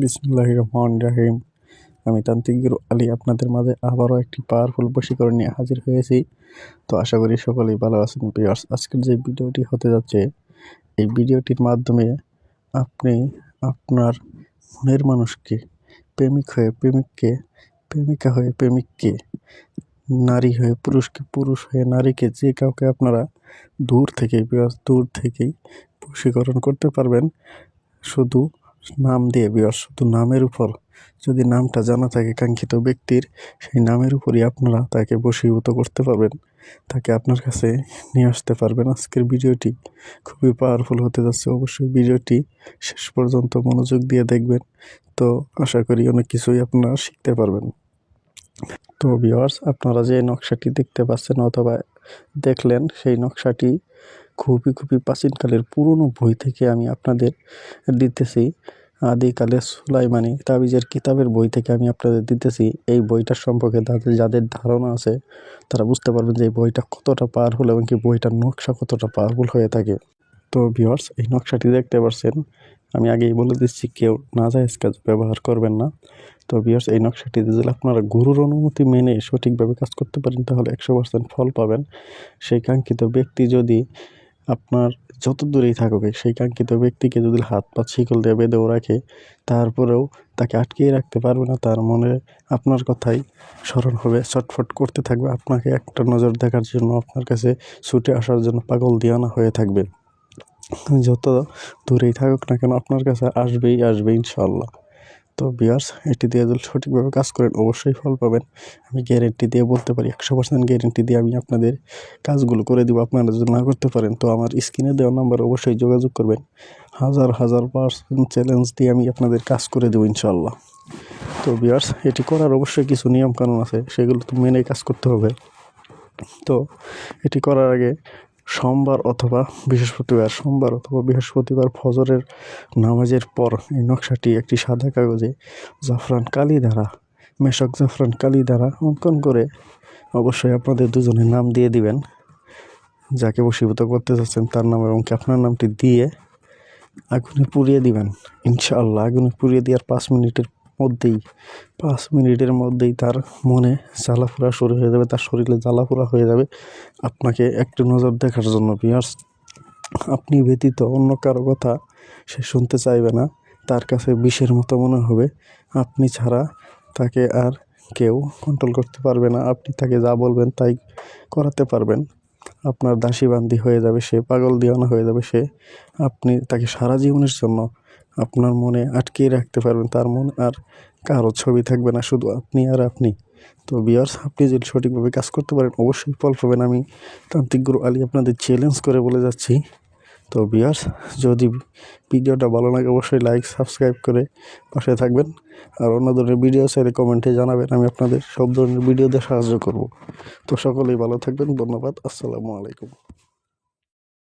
বিসমুল্লাহ রহমান রাহিম আমি তান্ত্রিক গুরু আলী, আপনাদের মাঝে আবারও একটি পাওয়ারফুল বশীকরণ নিয়ে হাজির হয়েছি। তো আশা করি সকলেই ভালো আছেন পিয়ার্স আজকের যে ভিডিওটি হতে যাচ্ছে, এই ভিডিওটির মাধ্যমে আপনি আপনার মনের মানুষকে, প্রেমিক হয়ে প্রেমিককে, প্রেমিকা হয়ে প্রেমিককে, নারী হয়ে পুরুষকে, পুরুষ হয়ে নারীকে যে কাউকে আপনারা দূর থেকেই বিয়াস দূর থেকেই বশীকরণ করতে পারবেন, শুধু নাম দিয়ে বিয়াস শুধু নামের উপর যদি নামটা জানা থাকে কাঙ্ক্ষিত ব্যক্তির, সেই নামের উপরই আপনারা তাকে বশীভূত করতে পারবেন। তাকে আপনার কাছে নিয়ে আসতে পারবেন। আজকের ভিডিওটি খুবই পাওয়ারফুল হতে যাচ্ছে। অবশ্যই ভিডিওটি শেষ পর্যন্ত মনোযোগ দিয়ে দেখবেন। তো আশা করি অনেক কিছুই আপনারা শিখতে পারবেন। তো ভিওয়ার্স আপনারা যে নকশাটি দেখতে পাচ্ছেন অথবা দেখলেন, সেই নকশাটি খুবই খুবই প্রাচীনকালের পুরনো বই থেকে আমি আপনাদের দিতেছি। আদিকালে সুলাইমানি তাবিজের কিতাবের বই থেকে আমি আপনাদের দিতেছি। এই বইটার সম্পর্কে তাদের যাদের ধারণা আছে, তারা বুঝতে পারবেন যে এই বইটা কতটা পাওয়ারফুল এবং কি বইটার নকশা কতটা পাওয়ারফুল হয়ে থাকে। তো ভিওয়ার্স এই নকশাটি দেখতে পারছেন। আমি আগেই বলে দিচ্ছি, কেউ না যায় কাজ ব্যবহার করবেন না। তো ভিওয়ার্স এই নকশাটিতে যদি আপনারা গুরুর অনুমতি মেনে সঠিকভাবে কাজ করতে পারেন, তাহলে একশো পার্সেন্ট ফল পাবেন। সেই কাঙ্ক্ষিত ব্যক্তি যদি আপনার যত দূরেই থাকুক, সেই কাঙ্ক্ষিত ব্যক্তিকে যদি হাত পা শিকল দিয়ে বেঁধেও রাখে, তারপরেও তাকে আটকিয়ে রাখতে পারবে না, তার মনে আপনার কথাই স্মরণ হবে, ছটফট করতে থাকবে, আপনাকে একটা নজর দেখার জন্য, আপনার কাছে ছুটে আসার জন্য পাগল দিয়ানা হয়ে থাকবে। যত দূরেই থাকুক না কেন, আপনার কাছে আসবেই আসবে ইনশাল্লাহ তো বিয়ার্স এটি দিয়ে যদি সঠিকভাবে কাজ করেন, অবশ্যই ফল পাবেন। আমি গ্যারেন্টি দিয়ে বলতে পারি, একশো পার্সেন্ট গ্যারেন্টি দিয়ে আমি আপনাদের কাজগুলো করে দিব, আপনারা যদি না করতে পারেন, তো আমার স্ক্রিনে দেওয়া নাম্বার অবশ্যই যোগাযোগ করবেন। হাজার হাজার পার্সেন্ট চ্যালেঞ্জ দিয়ে আমি আপনাদের কাজ করে দেবো ইনশাল্লাহ তো বিয়ার্স এটি করার অবশ্যই কিছু নিয়মকানুন আছে, সেগুলো তো মেনে কাজ করতে হবে। তো এটি করার আগে সোমবার অথবা বৃহস্পতিবার, সোমবার অথবা বৃহস্পতিবার ফজরের নামাজের পর এই নকশাটি একটি সাদা কাগজে জাফরান কালি দ্বারা, মেশক জাফরান কালি দ্বারা অঙ্কন করে অবশ্যই আপনাদের দুজনের নাম দিয়ে দিবেন। যাকে বসীভূত করতে চাচ্ছেন তার নাম এবং আপনার নামটি দিয়ে আগুনে পুড়িয়ে দিবেন। ইনশাআল্লাহ আগুনে পুড়িয়ে দেওয়ার পাঁচ মিনিটের মধ্যেই, পাঁচ মিনিটের মধ্যেই তার মনে জ্বালা জ্বালাফোড়া শুরু হয়ে যাবে, তার শরীরে জ্বালা জ্বালাফোড়া হয়ে যাবে। আপনাকে একটু নজর দেখার জন্য পিয়ার্স আপনি ব্যতীত অন্য কারও কথা সে শুনতে চাইবে না। তার কাছে বিষের মতো মনে হবে। আপনি ছাড়া তাকে আর কেউ কন্ট্রোল করতে পারবে না। আপনি তাকে যা বলবেন তাই করাতে পারবেন। আপনার দাসীবান্দি হয়ে যাবে, সে পাগল দিওয়ানা হয়ে যাবে, সে আপনি তাকে সারা জীবনের জন্য আপনার মনে আটকিয়ে রাখতে পারবেন, তার মনে আর কারও ছবি থাকবে না, শুধু আপনি আর আপনি। তো বিয়ার্স আপনি যদি সঠিকভাবে কাজ করতে পারেন, অবশ্যই ফল পাবেন। আমি তান্ত্রিক গুরু আলী আপনাদের চ্যালেঞ্জ করে বলে যাচ্ছি। তো বিয়ার্স যদি ভিডিওটা ভালো লাগে, অবশ্যই লাইক সাবস্ক্রাইব করে পাশে থাকবেন। আর অন্য ধরনের ভিডিও চাইলে কমেন্টে জানাবেন। আমি আপনাদের সব ধরনের ভিডিওতে সাহায্য করব। তো সকলেই ভালো থাকবেন, ধন্যবাদ, আসসালামু আলাইকুম।